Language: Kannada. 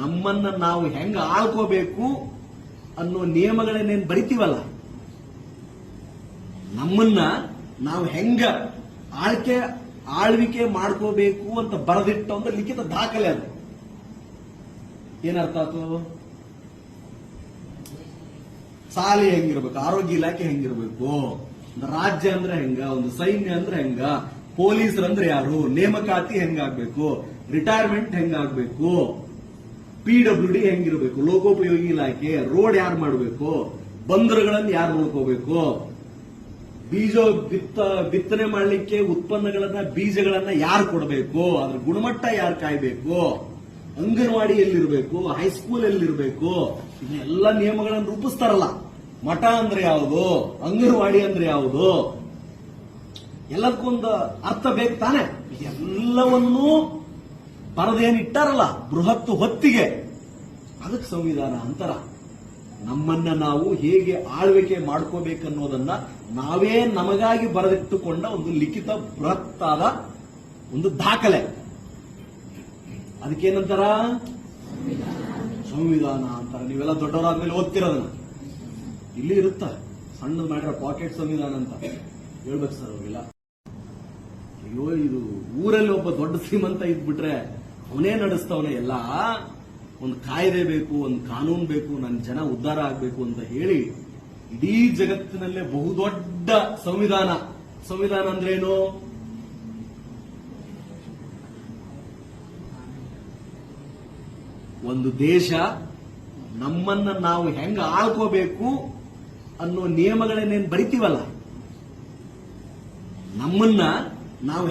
ನಮ್ಮನ್ನ ನಾವು ಹೆಂಗ ಆಳ್ಕೋಬೇಕು ಅನ್ನೋ ನಿಯಮಗಳನ್ನೇನು ಬರಿತೀವಲ್ಲ, ನಮ್ಮನ್ನ ನಾವು ಹೆಂಗ ಆಳ್ಕೆ, ಆಳ್ವಿಕೆ ಮಾಡ್ಕೋಬೇಕು ಅಂತ ಬರೆದಿಟ್ಟ ಒಂದು ಲಿಖಿತ ದಾಖಲೆ ಅದು. ಏನರ್ಥ ಆತು ಸಾಲಿ ಹೆಂಗಿರ್ಬೇಕು, ಆರೋಗ್ಯ ಇಲಾಖೆ ಹೆಂಗಿರ್ಬೇಕು ರಾಜ್ಯ ಅಂದ್ರೆ ಹೆಂಗ, ಒಂದು ಸೈನ್ಯ ಅಂದ್ರೆ ಹೆಂಗ, ಪೊಲೀಸರು ಅಂದ್ರೆ ಯಾರು, ನೇಮಕಾತಿ ಹೆಂಗಾಗ್ಬೇಕು ರಿಟೈರ್ಮೆಂಟ್ ಹೆಂಗಾಗ್ಬೇಕು ಪಿ ಡಬ್ಲ್ಯೂ ಡಿ ಹೆಂಗಿರಬೇಕು? ಲೋಕೋಪಯೋಗಿ ಇಲಾಖೆ, ರೋಡ್ ಯಾರು ಮಾಡಬೇಕು? ಬಂದರುಗಳನ್ನು ಯಾರು ನೋಡ್ಕೋಬೇಕು? ಬೀಜ ಬಿತ್ತ, ಬಿತ್ತನೆ ಮಾಡಲಿಕ್ಕೆ ಉತ್ಪನ್ನಗಳನ್ನ, ಬೀಜಗಳನ್ನ ಯಾರು ಕೊಡಬೇಕು? ಅದ್ರ ಗುಣಮಟ್ಟ ಯಾರು ಕಾಯ್ಬೇಕು? ಅಂಗನವಾಡಿ ಎಲ್ಲಿರಬೇಕು ಹೈಸ್ಕೂಲ್ ಎಲ್ಲಿರಬೇಕು ಇನ್ನೆಲ್ಲ ನಿಯಮಗಳನ್ನು ರೂಪಿಸ್ತಾರಲ್ಲ. ಮಠ ಅಂದ್ರೆ ಯಾವುದು? ಅಂಗನವಾಡಿ ಅಂದ್ರೆ ಯಾವುದು? ಎಲ್ಲದಕ್ಕೊಂದು ಅರ್ಥ ಬೇಕು ತಾನೆ? ಎಲ್ಲವನ್ನೂ ಬರದೇನಿಟ್ಟಾರಲ್ಲ ಬೃಹತ್ ಹೊತ್ತಿಗೆ. ಅದಕ್ಕೆ ಸಂವಿಧಾನ ಅಂತರ. ನಮ್ಮನ್ನ ನಾವು ಹೇಗೆ ಆಳ್ವಿಕೆ ಮಾಡ್ಕೋಬೇಕನ್ನೋದನ್ನ ನಾವೇ ನಮಗಾಗಿ ಬರೆದಿಟ್ಟುಕೊಂಡ ಒಂದು ಲಿಖಿತ, ಬೃಹತ್ತಾದ ಒಂದು ದಾಖಲೆ. ಅದಕ್ಕೇನಂತಾರ? ಸಂವಿಧಾನ ಅಂತಾರೆ. ನೀವೆಲ್ಲ ದೊಡ್ಡವರಾದ್ಮೇಲೆ ಓದ್ತಿರೋದನ್ನ. ಇಲ್ಲಿ ಇರುತ್ತ? ಸಣ್ಣ ಮಾಡಿರೋ ಪಾಕೆಟ್ ಸಂವಿಧಾನ ಅಂತ. ಹೇಳ್ಬೇಕು ಸರ್ ಅವೆಲ್ಲ ಅಯ್ಯೋ, ಇದು ಊರಲ್ಲಿ ಒಬ್ಬ ದೊಡ್ಡ ಶ್ರೀಮಂತ ಇದ್ಬಿಟ್ರೆ ಅವನೇ ನಡೆಸ್ತವನೆ. ಎಲ್ಲ ಒಂದು ಕಾಯ್ದೆ ಬೇಕು, ಒಂದು ಕಾನೂನು ಬೇಕು ನನ್ನ ಜನ ಉದ್ಧಾರ ಆಗಬೇಕು ಅಂತ ಹೇಳಿ ಇಡೀ ಜಗತ್ತಿನಲ್ಲೇ ಬಹುದೊಡ್ಡ ಸಂವಿಧಾನ. ಸಂವಿಧಾನ ಅಂದ್ರೇನು? ಒಂದು ದೇಶ ನಮ್ಮನ್ನ ನಾವು ಹೆಂಗ ಆಳ್ಕೋಬೇಕು ಅನ್ನೋ ನಿಯಮಗಳನ್ನೇನು ಬರಿತೀವಲ್ಲ, ನಮ್ಮನ್ನ ನಾವು